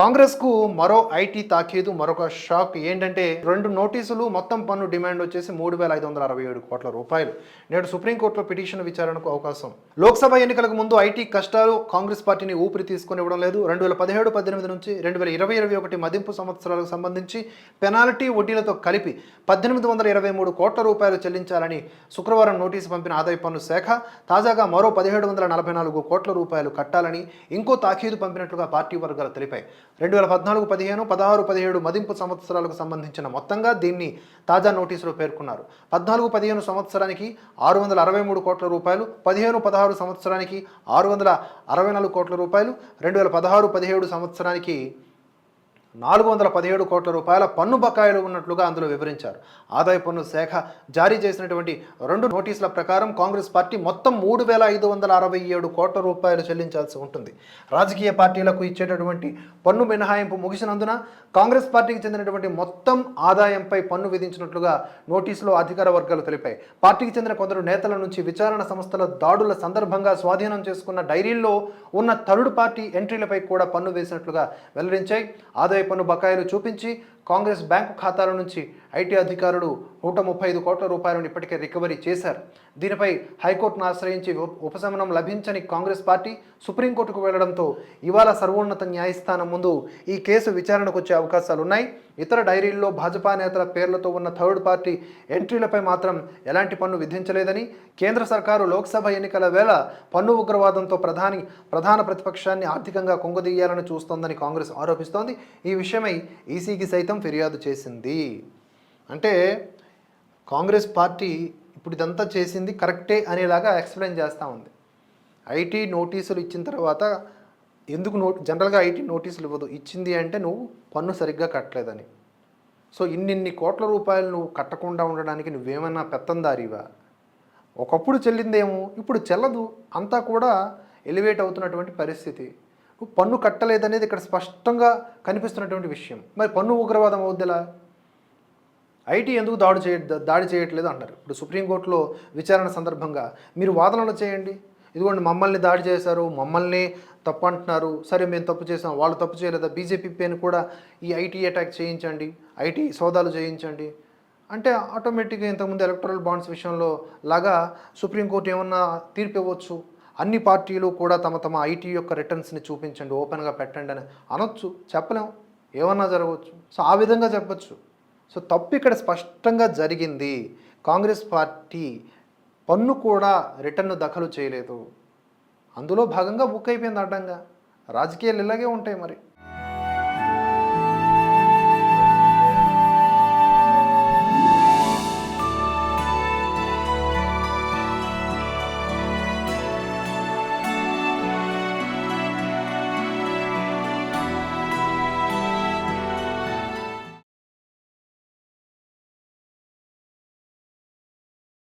కాంగ్రెస్కు మరో ఐటీ తాకేదు మరొక షాక్ ఏంటంటే రెండు నోటీసులు మొత్తం పన్ను డిమాండ్ వచ్చేసి మూడు వేల ఐదు వందల అరవై ఏడు కోట్ల రూపాయలు. నేడు సుప్రీంకోర్టులో పిటిషన్ విచారణకు అవకాశం. లోక్సభ ఎన్నికలకు ముందు ఐటీ కష్టాలు కాంగ్రెస్ పార్టీని ఊపిరి తీసుకునివ్వడం లేదు. రెండు వేల పదిహేడు పద్దెనిమిది నుంచి రెండు వేల ఇరవై ఇరవై ఒకటి మదింపు సంవత్సరాలకు సంబంధించి పెనాల్టీ వడ్డీలతో కలిపి పద్దెనిమిది వందల ఇరవై మూడు కోట్ల రూపాయలు చెల్లించాలని శుక్రవారం నోటీసు పంపిన ఆదాయ పన్ను శాఖ తాజాగా మరో పదిహేడు వందల నలభై నాలుగు కోట్ల రూపాయలు కట్టాలని ఇంకో తాఖీదు పంపినట్లుగా పార్టీ వర్గాలు తెలిపాయి. రెండు వేల పద్నాలుగు పదిహేను పదహారు పదిహేడు మదింపు సంవత్సరాలకు సంబంధించిన మొత్తంగా దీన్ని తాజా నోటీసులో పేర్కొన్నారు. పద్నాలుగు పదిహేను సంవత్సరానికి ఆరు వందల అరవై మూడు కోట్ల రూపాయలు పదిహేను పదహారు సంవత్సరానికి ఆరు వందల అరవై నాలుగు కోట్ల రూపాయలు రెండు వేల పదహారు పదిహేడు సంవత్సరానికి నాలుగు వందల పదిహేడు కోట్ల రూపాయల పన్ను బకాయిలు ఉన్నట్లుగా అందులో వివరించారు. ఆదాయ పన్ను శాఖ జారీ చేసినటువంటి రెండు నోటీసుల ప్రకారం కాంగ్రెస్ పార్టీ మొత్తం మూడు వేల ఐదు వందల అరవై ఏడు కోట్ల రూపాయలు చెల్లించాల్సి ఉంటుంది. రాజకీయ పార్టీలకు ఇచ్చేటటువంటి పన్ను మినహాయింపు ముగిసినందున కాంగ్రెస్ పార్టీకి చెందినటువంటి మొత్తం ఆదాయంపై పన్ను విధించినట్లుగా నోటీసులో అధికార వర్గాలు తెలిపాయి. పార్టీకి చెందిన కొందరు నేతల నుంచి విచారణ సంస్థల దాడుల సందర్భంగా స్వాధీనం చేసుకున్న డైరీల్లో ఉన్న థర్డ్ పార్టీ ఎంట్రీలపై కూడా పన్ను వేసినట్లుగా వెల్లడించాయి. ఆదాయ పన్ను బకాయిలు చూపించి కాంగ్రెస్ బ్యాంకు ఖాతాల నుంచి ఐటీ అధికారులు నూట ముప్పై ఐదు కోట్ల రూపాయలను ఇప్పటికే రికవరీ చేశారు. దీనిపై హైకోర్టును ఆశ్రయించి ఉపశమనం లభించని కాంగ్రెస్ పార్టీ సుప్రీంకోర్టుకు వెళ్ళడంతో ఇవాళ సర్వోన్నత న్యాయస్థానం ముందు ఈ కేసు విచారణకు వచ్చే అవకాశాలు ఉన్నాయి. ఇతర డైరీల్లో భాజపా నేతల పేర్లతో ఉన్న థర్డ్ పార్టీ ఎంట్రీలపై మాత్రం ఎలాంటి పన్ను విధించలేదని కేంద్ర సర్కారు లోక్సభ ఎన్నికల వేళ పన్ను ఉగ్రవాదంతో ప్రధాని ప్రధాన ప్రతిపక్షాన్ని ఆర్థికంగా కుంగదీయాలని చూస్తోందని కాంగ్రెస్ ఆరోపిస్తోంది. ఈ విషయమై ఈసీకి సైతం ఫిర్యాదు చేసింది. అంటే కాంగ్రెస్ పార్టీ ఇప్పుడు ఇదంతా చేసింది కరెక్టే అనేలాగా ఎక్స్ప్లెయిన్ చేస్తూ ఉంది. ఐటీ నోటీసులు ఇచ్చిన తర్వాత ఎందుకు నో జనరల్గా ఐటీ నోటీసులు ఇవ్వదు? ఇచ్చింది అంటే నువ్వు పన్ను సరిగ్గా కట్టలేదని. సో ఇన్నిన్ని కోట్ల రూపాయలు నువ్వు కట్టకుండా ఉండడానికి నువ్వేమన్నా పెత్తందారివా? ఒకప్పుడు చెల్లిందేమో ఇప్పుడు చెల్లదు. అంతా కూడా ఎలివేట్ అవుతున్నటువంటి పరిస్థితి. పన్ను కట్టలేదనేది ఇక్కడ స్పష్టంగా కనిపిస్తున్నటువంటి విషయం. మరి పన్ను ఉగ్రవాదం అవుద్దిలా ఐటీ ఎందుకు దాడి చేయ దాడి చేయట్లేదు అంటారు. ఇప్పుడు సుప్రీంకోర్టులో విచారణ సందర్భంగా మీరు వాదనలు చేయండి. ఇదిగోండి మమ్మల్ని దాడి చేశారు మమ్మల్ని తప్పు అంటున్నారు. సరే మేము తప్పు చేసాం వాళ్ళు తప్పు చేయలేదా? బీజేపీ పైన కూడా ఈ ఐటీ అటాక్ చేయించండి ఐటీ సోదాలు చేయించండి. అంటే ఆటోమేటిక్గా ఇంతకుముందు ఎలక్ట్రల్ బాండ్స్ విషయంలో లాగా సుప్రీంకోర్టు ఏమన్నా తీర్పు ఇవ్వచ్చు? అన్ని పార్టీలు కూడా తమ తమ ఐటీ యొక్క రిటర్న్స్ని చూపించండి ఓపెన్గా పెట్టండి అని అనొచ్చు చెప్పలేం. ఏమన్నా జరగవచ్చు. సో ఆ విధంగా చెప్పచ్చు. సో తప్పు ఇక్కడ స్పష్టంగా జరిగింది. కాంగ్రెస్ పార్టీ పన్ను కూడా రిటర్న్ దఖలు చేయలేదు. అందులో భాగంగా బుక్ అయిపోయింది అడ్డంగా. రాజకీయాలు ఇలాగే ఉంటాయి మరి.